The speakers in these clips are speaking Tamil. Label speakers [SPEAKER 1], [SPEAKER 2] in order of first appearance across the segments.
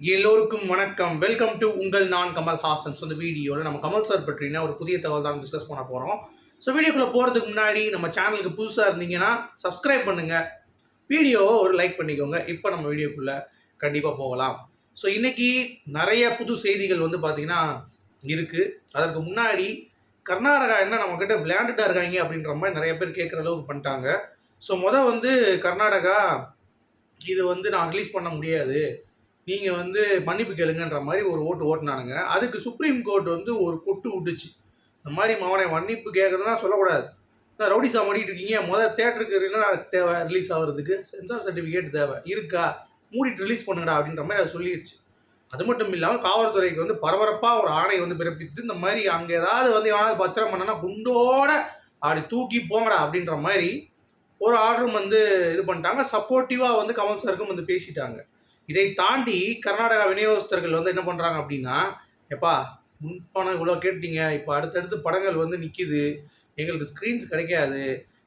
[SPEAKER 1] எல்லோருக்கும் வணக்கம். வெல்கம் டு உங்கள் நான் கமல் ஹாசன். ஸோ இந்த வீடியோவில் நம்ம கமல் சார் பற்றின ஒரு புதிய தகவல் தான் டிஸ்கஸ் பண்ண போகிறோம் ஸோ வீடியோக்குள்ளே போகிறதுக்கு முன்னாடி நம்ம சேனலுக்கு புதுசாக இருந்தீங்கன்னா சப்ஸ்கிரைப் பண்ணுங்கள் வீடியோவை ஒரு லைக் பண்ணிக்கோங்க. இப்போ நம்ம வீடியோக்குள்ளே கண்டிப்பாக போகலாம். ஸோ இன்றைக்கி நிறைய புது செய்திகள் வந்து பார்த்திங்கன்னா இருக்குது அதற்கு முன்னாடி கர்நாடகா என்ன நம்மக்கிட்ட விளையாண்டுட்டா இருக்காங்க அப்படின்ற மாதிரி நிறைய பேர் கேட்குற அளவுக்கு பண்ணிட்டாங்க. ஸோ மொதல் வந்து கர்நாடகா இது வந்து நான் ரிலீஸ் பண்ண முடியாது. நீங்கள் வந்து மன்னிப்பு கேளுங்கன்ற மாதிரி ஒரு ஓட்டு ஓட்டுனானுங்க. அதுக்கு சுப்ரீம் கோர்ட் வந்து ஒரு கொட்டு விட்டுச்சு. இந்த மாதிரி மகனை மன்னிப்பு கேட்குறதுனா சொல்லக்கூடாது. ரவுடி ரவுடிசா மாட்டிட்டு இருக்கீங்க. முதல் தேட்டருக்கு தேவை ரிலீஸ் ஆகிறதுக்கு. சென்சார் சர்டிஃபிகேட் தேவை. இருக்கா? மூடிட்டு ரிலீஸ் பண்ணுங்கடா அப்படின்ற மாதிரி அதை சொல்லிடுச்சு அது மட்டும் இல்லாமல் காவல்துறைக்கு வந்து பரபரப்பாக ஒரு ஆணையை வந்து பிறப்பித்து இந்த மாதிரி அங்கே ஏதாவது வந்து எவனாவது பச்சரம் பண்ணனா குண்டோட அப்படி தூக்கி போங்கடா அப்படின்ற மாதிரி ஒரு ஆர்டரும் வந்து இது பண்ணிட்டாங்க. சப்போர்ட்டிவாக வந்து கமல் சாருக்கும் வந்து பேசிட்டாங்க. இதை தாண்டி கர்நாடகா விநியோகஸ்தர்கள் வந்து என்ன பண்ணுறாங்க அப்படின்னா எப்பா முன்பணம் இவ்வளோ கேட்டீங்க இப்போ அடுத்தடுத்து படங்கள் வந்து நிற்கிது எங்களுக்கு ஸ்க்ரீன்ஸ் கிடைக்காது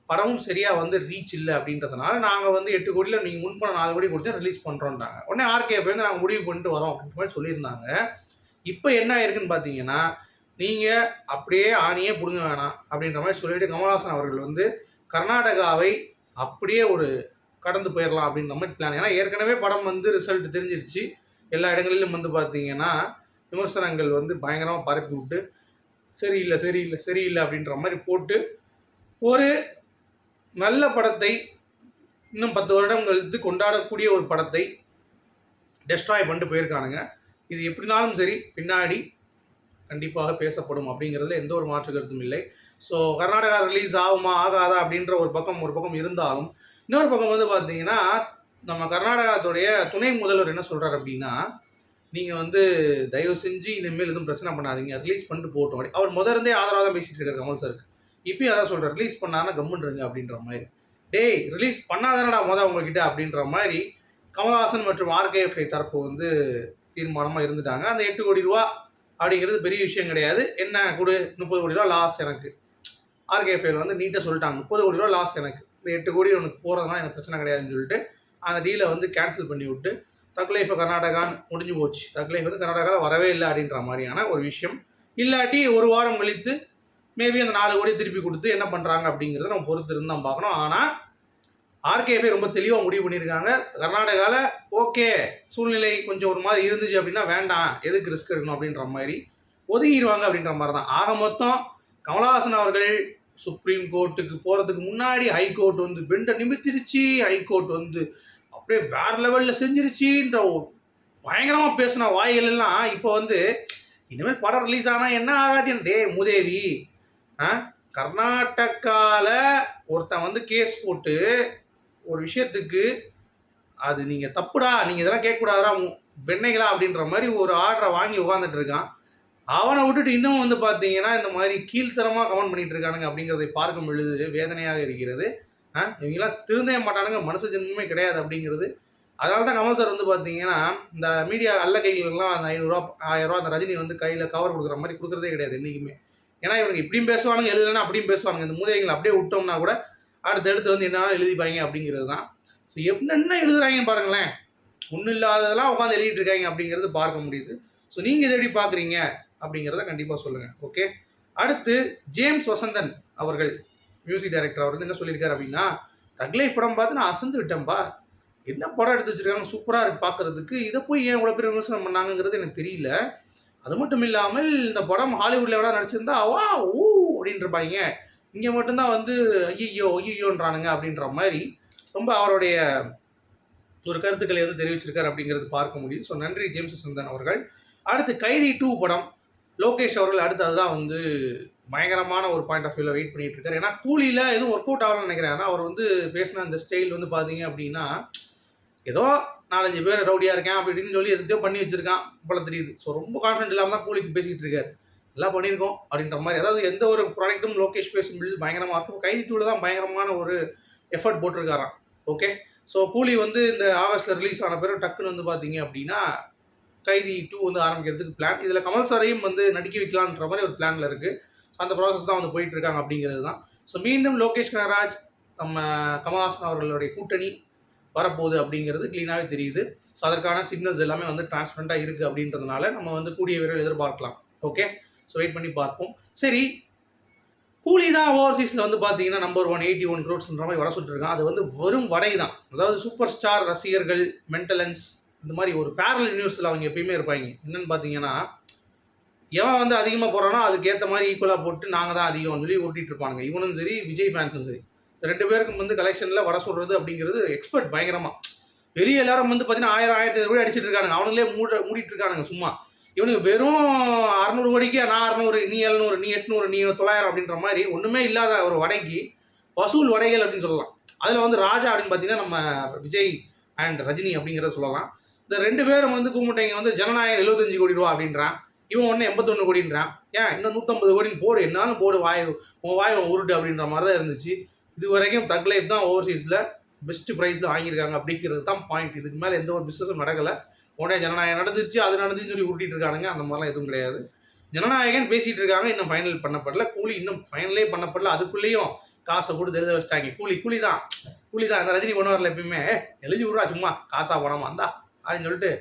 [SPEAKER 1] படமும் சரியாக வந்து ரீச் இல்லை அப்படின்றதுனால நாங்கள் வந்து எட்டு கோடியில் நீங்கள் முன்பணம் நாலு கோடி கொடுத்து ரிலீஸ் பண்ணுறோன்றாங்க உடனே ஆர்கேஎஃப் வந்து நாங்கள் முடிவு பண்ணிட்டு வரோம் அப்படின்ற மாதிரி சொல்லியிருந்தாங்க. இப்போ என்ன ஆயிருக்குன்னு பார்த்தீங்கன்னா நீங்கள் அப்படியே ஆணியே பிடுங்க வேணாம் அப்படின்ற மாதிரி சொல்லிட்டு கமல்ஹாசன் அவர்கள் வந்து கர்நாடகாவை அப்படியே ஒரு கடந்து போயிடலாம் அப்படின்ற மாதிரி பிளான் ஏன்னா ஏற்கனவே படம் வந்து ரிசல்ட் தெரிஞ்சிருச்சு. எல்லா இடங்களிலும் வந்து பார்த்தீங்கன்னா விமர்சனங்கள் வந்து பயங்கரமாக பரப்பி விட்டு சரியில்லை சரியில்லை சரியில்லை அப்படின்ற மாதிரி போட்டு ஒரு நல்ல படத்தை இன்னும் பத்து வருடம் கழித்து கொண்டாடக்கூடிய ஒரு படத்தை டெஸ்ட்ராய் பண்ணிட்டு போயிருக்கானுங்க. இது எப்படினாலும் சரி பின்னாடி கண்டிப்பாக பேசப்படும் அப்படிங்கிறதுல எந்த ஒரு மாற்று கருத்தும் இல்லை. ஸோ கர்நாடகா ரிலீஸ் ஆகுமா ஆகாதா அப்படின்ற ஒரு பக்கம் ஒரு பக்கம் இருந்தாலும் இன்னொரு பக்கம் வந்து பார்த்தீங்கன்னா நம்ம கர்நாடகத்துடைய துணை முதல்வர் என்ன சொல்கிறார் அப்படின்னா நீங்கள் வந்து தயவு செஞ்சு இனிமேல் எதுவும் பிரச்சனை பண்ணாதீங்க. ரிலீஸ் பண்ணிட்டு போட்டோம் அப்படி. அவர் முதல்ல இருந்தே ஆதரவாக தான் பேசிகிட்டு இருக்காரு கமல் சாருக்கு இப்பயும் அதான் சொல்கிறார் ரிலீஸ் பண்ணாருன்னா கம்முன்றுங்க அப்படின்ற மாதிரி. டேய் ரிலீஸ் பண்ணாதானடா மொதல் உங்ககிட்ட அப்படின்ற மாதிரி கமல்ஹாசன் மற்றும் ஆர்கேஎஃப்ஐ தரப்பு வந்து தீர்மானமாக இருந்துட்டாங்க. அந்த எட்டு கோடி ரூபா அப்படிங்கிறது பெரிய விஷயம் கிடையாது. என்ன கொடு? முப்பது கோடி ரூபா லாஸ் எனக்கு. ஆர்கேஎஃப்ஐல வந்து நீட்டாக சொல்லிட்டாங்க. முப்பது கோடி ரூபா லாஸ் எனக்கு. இந்த எட்டு கோடி உனக்கு போகிறதுலாம் எனக்கு பிரச்சனை கிடையாதுன்னு சொல்லிட்டு அந்த டீலை வந்து கேன்சல் பண்ணி விட்டு தக்லைஃபை கர்நாடகான்னு முடிஞ்சு போச்சு. தக்லைஃப் வந்து கர்நாடகாவில் வரவே இல்லை அப்படின்ற மாதிரியான ஒரு விஷயம். இல்லாட்டி ஒரு வாரம் கழித்து மேபி அந்த நாலு கோடி திருப்பி கொடுத்து என்ன பண்ணுறாங்க அப்படிங்கிறத நம்ம பொறுத்து இருந்து தான் பார்க்கணும். ஆனால் ஆர்கேஎஃப்ஐ ரொம்ப தெளிவாக முடிவு பண்ணியிருக்காங்க. கர்நாடகாவில் ஓகே சூழ்நிலை கொஞ்சம் ஒரு மாதிரி இருந்துச்சு அப்படின்னா வேண்டாம் எதுக்கு ரிஸ்க் எடுக்கணும் அப்படின்ற மாதிரி ஒதுங்கிடுவாங்க அப்படின்ற மாதிரி தான். ஆக மொத்தம் கமலஹாசன் அவர்கள் சுப்ரீம் கோர்ட்டுக்கு போகிறதுக்கு முன்னாடி ஹைகோர்ட் வந்து பெண்டை நிமித்திருச்சு ஹைகோர்ட் வந்து அப்படியே வேற லெவலில் செஞ்சிருச்சுன்ற பயங்கரமாக பேசின வாய்கள் எல்லாம் இப்போ வந்து இனிமேல் படம் ரிலீஸ் ஆனால் என்ன ஆகாது டே மூதேவி. ஆ? கர்நாடகாவில் ஒருத்தன் வந்து கேஸ் போட்டு ஒரு விஷயத்துக்கு அது நீங்கள் தப்புடா நீங்கள் இதெல்லாம் கேட்கக்கூடாதா வெண்ணைகளா அப்படின்ற மாதிரி ஒரு ஆர்டரை வாங்கி உட்காந்துட்டு இருக்கான். அவனை விட்டுட்டு இன்னும் வந்து பார்த்தீங்கன்னா இந்த மாதிரி கீழ்த்தரமாக கமெண்ட் பண்ணிட்டு இருக்கானுங்க அப்படிங்கிறதை பார்க்கும் பொழுது வேதனையாக இருக்கிறது. ஆ இவங்கெல்லாம் திருந்தவே மாட்டானுங்க மனுஷ ஜென்மமே கிடையாது அப்படிங்கிறது. அதனால தான் கமல் சார் வந்து பார்த்தீங்கன்னா இந்த மீடியா அல்ல கைகளெல்லாம் அந்த ஐநூறுரூவா ஆயிரரூவா அந்த ரஜினி வந்து கையில் கவர் கொடுக்குற மாதிரி கொடுக்குறதே கிடையாது என்றைக்குமே. ஏன்னா இவங்க இப்படியும் பேசுவானுங்க எழுதலைன்னா அப்படியும் பேசுவாங்க இந்த மூதைகளை அப்படியே விட்டோம்னா கூட அடுத்தடுத்து வந்து என்ன எழுதிப்பாங்க அப்படிங்கிறது தான். ஸோ என்னென்ன எழுதுறாங்க பாருங்களேன். ஒன்றும் இல்லாததெல்லாம் உட்காந்து எழுதிட்டு இருக்காங்க அப்படிங்கிறது பார்க்க முடியுது. ஸோ நீங்கள் இதை எப்படி பார்க்குறீங்க? அப்படிங்கிறத கண்டிப்பாக சொல்லுங்கள் ஓகே அடுத்து ஜேம்ஸ் வசந்தன் அவர்கள் மியூசிக் டைரக்டர் அவர் வந்து என்ன சொல்லியிருக்காரு அப்படின்னா தக்லைஃப் படம் பார்த்து நான் அசந்து விட்டேன்ப்பா என்ன படம் எடுத்து வச்சிருக்காங்க? சூப்பராக இருக்குது பார்க்குறதுக்கு. இதை போய் ஏன் இவ்வளோ பெரிய விமர்சனம் பண்ணாங்கிறது எனக்கு தெரியல. அது மட்டும் இல்லாமல் இந்த படம் ஹாலிவுட்டில் எவ்வளோ நடிச்சிருந்தா அவா ஊ அப்படின்ட்டு இங்கே மட்டும்தான் வந்து ஐயோ ஐயோன்றானுங்க அப்படின்ற மாதிரி ரொம்ப அவருடைய ஒரு கருத்துக்களை வந்து தெரிவிச்சிருக்காரு அப்படிங்கிறது பார்க்க முடியுது. ஸோ நன்றி ஜேம்ஸ் வசந்தன் அவர்கள். அடுத்து கைதி டூ படம். லோகேஷ் அவர்கள் அடுத்து அதுதான் வந்து பயங்கரமான ஒரு பாயிண்ட் ஆஃப் வியூவில் வெயிட் பண்ணிட்டு இருக்காரு. ஏன்னா கூலியில் எதுவும் ஒர்க் அவுட் ஆகலன்னு நினைக்கிறேன். ஏன்னா அவர் வந்து பேசின அந்த ஸ்டைல் வந்து பார்த்தீங்க அப்படின்னா ஏதோ நாலஞ்சு பேர் ரவுடியாக இருக்கேன் அப்படி இப்படின்னு சொல்லி எதையோ பண்ணி வச்சிருக்கான் போல தெரியுது. ஸோ ரொம்ப கான்ஃபிடென்ட் இல்லாமல் தான் கூலிக்கு பேசிகிட்டு இருக்காரு. எல்லாம் பண்ணியிருக்கோம் அப்படின்ற மாதிரி. அதாவது எந்த ஒரு ப்ராடக்ட்டும் லோகேஷ் பேசும் பயங்கரமாக இருக்கும். கைதி டூவில் தான் பயங்கரமான ஒரு எஃபர்ட் போட்டிருக்காராம். ஓகே ஸோ கூலி வந்து இந்த ஆகஸ்ட்டில் ரிலீஸ் ஆன பிறகு டக்குன்னு வந்து பார்த்தீங்க அப்படின்னா கைதி டூ வந்து ஆரம்பிக்கிறதுக்கு பிளான் இதில் கமல் சாரையும் வந்து நடிக்க வைக்கலான்ற மாதிரி ஒரு பிளானில் இருக்குது ஸோ அந்த ப்ராசஸ் தான் வந்து போயிட்டு இருக்காங்க அப்படிங்கிறது தான் ஸோ மீண்டும் லோகேஷ் கனராஜ் நம்ம கமல்ஹாசன் அவர்களுடைய கூட்டணி வரப்போகுது அப்படிங்கிறது க்ளீனாகவே தெரியுது. ஸோ அதற்கான சிக்னல்ஸ் எல்லாமே வந்து டிரான்ஸ்பரண்ட்டாக இருக்குது அப்படின்றதுனால நம்ம வந்து கூடிய விரைவில் எதிர்பார்க்கலாம். ஓகே ஸோ வெயிட் பண்ணி பார்ப்போம். சரி கூலி தான் ஓவர்சீஸில் வந்து பார்த்தீங்கன்னா நம்பர் ஒன் எயிட்டி ஒன் க்ரோட்ஸ்ன்ற மாதிரி வர சொல்லிட்டுருக்கான் அது வந்து வெறும் வடை தான். அதாவது சூப்பர் ஸ்டார் ரசிகர்கள் மென்டலன்ஸ் இந்த மாதிரி ஒரு பேரல் யூனிவர்ஸில் அவங்க எப்பயுமே இருப்பாங்க. என்னென்னு பார்த்தீங்கன்னா எவன் வந்து அதிகமாக போகிறானோ அதுக்கேற்ற மாதிரி ஈக்குவலாக போட்டு நாங்கள் தான் அதிகம் சொல்லி ஓட்டிகிட்டு இருப்பாங்க இவனும் சரி விஜய் ஃபேன்ஸும் சரி. ரெண்டு பேருக்கும் வந்து கலெக்ஷனில் வர சொல்கிறது அப்படிங்கிறது எக்ஸ்பர்ட் பயங்கரமாக வெளியே எல்லாரும் வந்து பார்த்தீங்கன்னா ஆயிரம் ஆயிரத்தி ஐநூறு கோடி அடிச்சிட்டு இருக்கானுங்க. அவனுங்களே மூட மூடிட்டு இருக்கானுங்க சும்மா. இவனுக்கு வெறும் அறநூறு கோடிக்கு நான் அறநூறு நீ எழுநூறு நீ எட்நூறு நீ தொள்ளாயிரம் அப்படின்ற மாதிரி ஒன்றுமே இல்லாத ஒரு வடைக்கு வசூல் வடைகள் அப்படின்னு சொல்லலாம். அதில் வந்து ராஜா அப்படின்னு பார்த்தீங்கன்னா நம்ம விஜய் அண்ட் ரஜினி அப்படிங்கிறத சொல்லலாம். இந்த ரெண்டு பேரும் வந்து கூமுட்டைங்க வந்து ஜனநாயகம் எழுபத்தஞ்சு கோடி ரூபா அப்படின்றான். இவன் ஒன்று எண்பத்தொன்று கோடின்றான். ஏன் இன்னும் நூற்றம்பது கோடின்னு போடு என்னாலும் போடு வாய் உன் வாய் உருட்டு அப்படின்ற மாதிரி தான் இருந்துச்சு இது வரைக்கும் தக் லைஃப் தான் ஓவர்சீஸில் பெஸ்ட் ப்ரைஸில் வாங்கியிருக்காங்க அப்படிங்கிறது தான் பாயிண்ட் இதுக்கு மேலே எந்த ஒரு பிஸ்னஸும் நடக்கலை. உடனே ஜனநாயகம் நடந்துருச்சு அது நடந்துச்சுன்னு சொல்லி உருட்டிட்டு இருக்கானுங்க. அந்த மாதிரிலாம் எதுவும் கிடையாது. ஜனநாயகன் பேசிகிட்டு இருக்காங்க இன்னும் ஃபைனல் பண்ணப்படல. கூலி இன்னும் ஃபைனலே பண்ணப்படல. அதுக்குள்ளேயும் காசை போட்டு தெரிஞ்ச வச்சிட்டாங்க. கூலி கூலி தான். கூலி தான். அந்த ரஜினி பண்ணுவார்ல எப்பயுமே. எழுதி விட்றா சும்மா. காசா பணமா அந்தா அப்படின்னு சொல்லிட்டு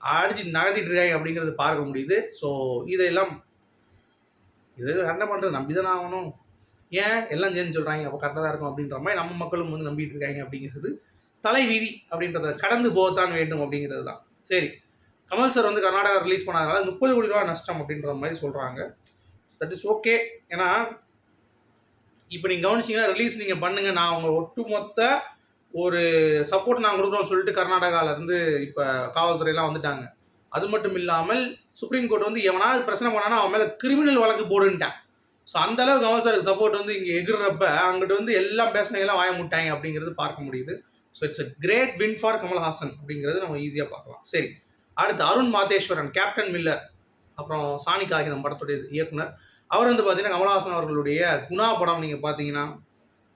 [SPEAKER 1] அடிச்சு நகர்த்திட்டு இருக்காங்க அப்படிங்கிறது பார்க்க முடியுது. ஸோ இதையெல்லாம் இது என்ன பண்ணுறது நம்பி தானே ஆகணும். ஏன் எல்லாம் சேர்ந்து சொல்கிறாங்க அப்போ கரெக்டாக தான் இருக்கும் அப்படின்ற மாதிரி நம்ம மக்களும் வந்து நம்பிட்டு இருக்காங்க அப்படிங்கிறது தலைவீதி அப்படின்றத கடந்து போகத்தான் வேண்டும் அப்படிங்கிறது தான். சரி கமல் சார் வந்து கர்நாடகா ரிலீஸ் பண்ணாதனால முப்பது கோடி ரூபா நஷ்டம் அப்படின்ற மாதிரி சொல்கிறாங்க தட் இஸ் ஓகே ஏன்னா இப்போ நீங்கள் கவனிச்சிங்கன்னா ரிலீஸ் நீங்கள் பண்ணுங்கள் நான் அவங்க ஒட்டுமொத்த ஒரு சப்போர்ட் நான் கொடுக்குறோம்னு சொல்லிட்டு கர்நாடகாவிலேருந்து இப்போ காவல்துறையெல்லாம் வந்துட்டாங்க. அது மட்டும் இல்லாமல் சுப்ரீம் கோர்ட் வந்து எவனாவது பிரச்சனை பண்ணானா அவன் மேலே கிரிமினல் வழக்கு போடுன்ட்டான். ஸோ அந்த அளவுக்கு கமல் சாருக்கு சப்போர்ட் வந்து இங்கே எகுறப்ப அங்கிட்டு வந்து எல்லாம் பேசினவங்களாம் வாய முட்டாங்க அப்படிங்கிறது பார்க்க முடியுது. So it's a great win for Kamal Haasan அப்படிங்கிறது நம்ம ஈஸியாக பார்க்கலாம். சரி அடுத்து அருண் மாதேஸ்வரன் கேப்டன் மில்லர் அப்புறம் சாணி காகிதம் படத்துடைய இயக்குனர். அவர் வந்து பார்த்தீங்கன்னா கமல்ஹாசன் அவர்களுடைய குணா படம் நீங்கள் பார்த்தீங்கன்னா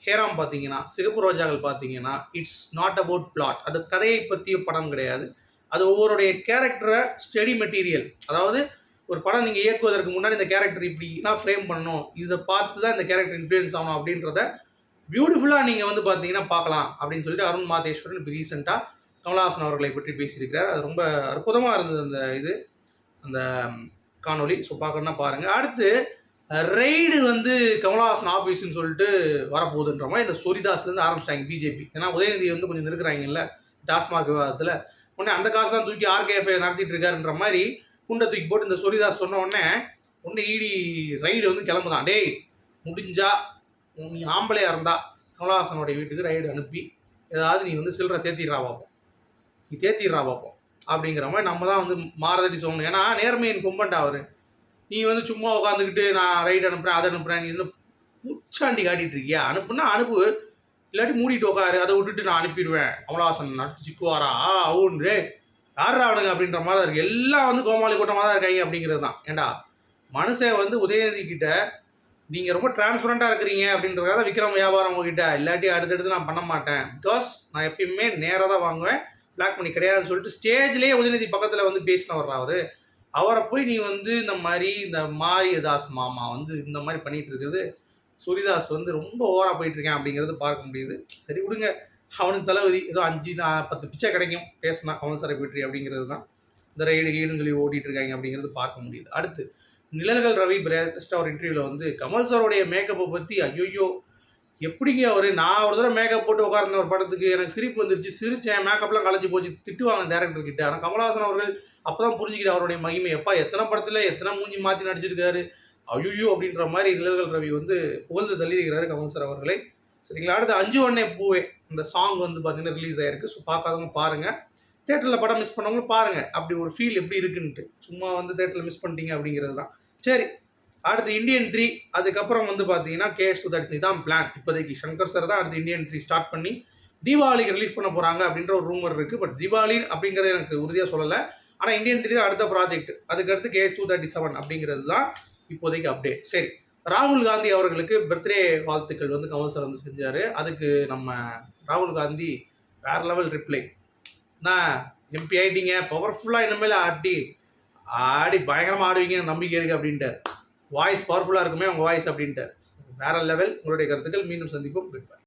[SPEAKER 1] ஹேராம் பார்த்தீங்கன்னா சிகப்பு ரோஜாக்கள் பார்த்தீங்கன்னா இட்ஸ் நாட் அபவுட் பிளாட் அது கதையை பற்றிய படம் கிடையாது. அது ஒவ்வொருடைய கேரக்டரை ஸ்டடி மெட்டீரியல் அதாவது ஒரு படம் நீங்கள் இயக்குவதற்கு முன்னாடி இந்த கேரக்டர் இப்படி தான் ஃப்ரேம் பண்ணணும். இதை பார்த்து தான் இந்த கேரக்டர் இன்ஃப்ளூயன்ஸ் ஆகணும் அப்படின்றத பியூட்டிஃபுல்லாக நீங்கள் வந்து பார்த்தீங்கன்னா பார்க்கலாம் அப்படின்னு சொல்லிட்டு அருண் மாதேஸ்வரன் இப்போ ரீசெண்டாக கமலஹாசன் அவர்களை பற்றி பேசியிருக்கிறார். அது ரொம்ப அற்புதமாக இருந்தது அந்த இது அந்த காணொலி ஸோ பார்க்கணுன்னா பாருங்கள் அடுத்து ரெய்டு வந்து கமலஹாசன் ஆஃபீஸ்னு சொல்லிட்டு வரப்போகுதுன்ற மாதிரி இந்த சொரிதாஸ்லேருந்து ஆரம்பிச்சிட்டாங்க பிஜேபி. ஏன்னா உதயநிதி வந்து கொஞ்சம் இருக்கிறாங்கல்ல டாஸ்மாக் விவாதத்தில் உடனே அந்த காசு தான் தூக்கி ஆர்கேஎஃப்ஐ நடத்திட்டு இருக்காருன்ற மாதிரி குண்டை தூக்கி போட்டு இந்த சொரிதாஸ் சொன்ன உடனே உடனே ஈடி ரைடு வந்து கிளம்புதான். டேய் முடிஞ்சா நீ ஆம்பளையாக இருந்தா கமலஹாசனுடைய வீட்டுக்கு ரைடு அனுப்பி ஏதாவது நீ வந்து சில்லறை தேத்திடுறா பார்ப்போம் நீ தேத்திடுறா பார்ப்போம் அப்படிங்கிற மாதிரி நம்ம தான் வந்து மாறதட்டி சொல்லணும். ஏன்னா நேர்மையின் கும்பண்டா அவர். நீ வந்து சும்மா உட்காந்துக்கிட்டு நான் ரைடு அனுப்புகிறேன் அதை அனுப்புகிறேன் நீ வந்து பூச்சாண்டி காட்டிகிட்டு இருக்கியா? அனுப்புனா அனுப்பு. இல்லாட்டி மூடிட்டு உட்காரு அதை விட்டுட்டு நான் அனுப்பிடுவேன். அமலாசன் நடிச்சு சிக்குவாரா? ஆ அவுன்று யாரா அவனுங்க அப்படின்ற மாதிரி தான் இருக்குது எல்லாம் வந்து கோமாளி கூட்டமாக தான் இருக்காங்க அப்படிங்கிறது தான். ஏண்டா? மனுஷன் வந்து உதயநிதி கிட்ட நீங்கள் ரொம்ப டிரான்ஸ்பரண்ட்டாக இருக்கிறீங்க அப்படின்றதுக்காக விக்ரம் வியாபாரம் உங்ககிட்ட. இல்லாட்டி அடுத்தடுத்து நான் பண்ண மாட்டேன். பிகாஸ் நான் எப்பயுமே நேராக தான் வாங்குவேன். பிளாக் பண்ணி கிடையாதுன்னு சொல்லிட்டு ஸ்டேஜ்லேயே உதயநிதி பக்கத்தில் வந்து பேசினவர் அவர் அவரை போய் நீ வந்து இந்த மாதிரி இந்த மாரியதாஸ் மாமா வந்து இந்த மாதிரி பண்ணிகிட்டு இருக்குது சுரிதாஸ் வந்து ரொம்ப ஓவராக போயிட்டுருக்கேன் அப்படிங்கிறது பார்க்க முடியுது. சரி விடுங்க. அவனுக்கு தளபதி ஏதோ அஞ்சு நான் பத்து பிச்சை கிடைக்கும். பேசினா கமல் சாரை போயிட்டு அப்படிங்கிறது தான். இந்த ரைடு கீடுன்னு சொல்லி ஓட்டிகிட்டு இருக்காங்க அப்படிங்கிறது பார்க்க முடியுது. அடுத்து நிழல்கள் ரவி பிரேஸ்டாக ஒரு இன்டர்வியூவில் வந்து கமல் சாரோடைய மேக்கப்பை பற்றி ஐயோ எப்படிங்க அவர்? நான் ஒரு தடவை மேக்கப் போட்டு உட்கார்ந்த ஒரு படத்துக்கு எனக்கு சிரிப்பு வந்துருச்சு. சிரிச்சேன் மேக்கப்லாம் கலைஞ்சி போச்சு. திட்டுவாங்க டேரக்டர் கிட்ட. ஆனால் கமலஹாசன் அவர்கள் அப்போ தான் புரிஞ்சுக்கிட்டு அவருடைய மகிமை. எப்பா எத்தனை படத்தில் எத்தனை மூஞ்சி மாற்றி நடிச்சிருக்காரு? ஐயோ அப்படின்ற மாதிரி நிழல்கள் ரவி வந்து புகழ்ந்து தள்ளியிருக்கிறாரு கமல் சார் அவர்களை. சரிங்களா? அடுத்து அஞ்சு ஒன்னே பூவே. இந்த சாங் வந்து பார்த்தீங்கன்னா ரிலீஸ் ஆயிருக்கு. ஸோ பார்க்காதவங்க பாருங்கள் தேட்டரில் படம் மிஸ் பண்ணவங்களும் பாருங்கள் அப்படி ஒரு ஃபீல் எப்படி இருக்குன்ட்டு. சும்மா வந்து தேட்டரில் மிஸ் பண்ணிட்டீங்க அப்படிங்கிறது தான். சரி அடுத்து இந்தியன் த்ரீ அதுக்கப்புறம் வந்து பார்த்தீங்கன்னா கேஎஸ் டூ தேர்ட்டி தான் பிளான் இப்போதைக்கு சங்கர் சார் தான் அடுத்து இந்தியன் த்ரீ ஸ்டார்ட் பண்ணி தீபாவளிக்கு ரிலீஸ் பண்ண போகிறாங்க அப்படின்ற ஒரு ரூமர் இருக்குது பட் தீபாவளி அப்படிங்கிறது எனக்கு உறுதியாக சொல்லலை. ஆனால் இந்தியன் த்ரீ தான் அடுத்த ப்ராஜெக்ட் அதுக்கடுத்து கேஎஸ் டூ தேர்ட்டி செவன் அப்படிங்கிறது தான் இப்போதைக்கு அப்டேட் சரி ராகுல் காந்தி அவர்களுக்கு பர்த்டே வாழ்த்துக்கள் வந்து கமல் சார் வந்து செஞ்சார். அதுக்கு நம்ம ராகுல் காந்தி வேற லெவல் ரிப்ளை நான் எம்பி ஆகிட்டீங்க பவர்ஃபுல்லாக இனிமேல் ஆடி ஆடி பயங்கரமாக ஆடுவீங்க நம்பிக்கை இருக்குது அப்படின்ட்டு வாய்ஸ் பவர்ஃபுல்லாக இருக்குமே உங்கள் வாய்ஸ் அப்படின்ட்டு. வேற லெவல் உங்களுடைய கருத்துக்கள் மீண்டும் சந்திப்போம். Good bye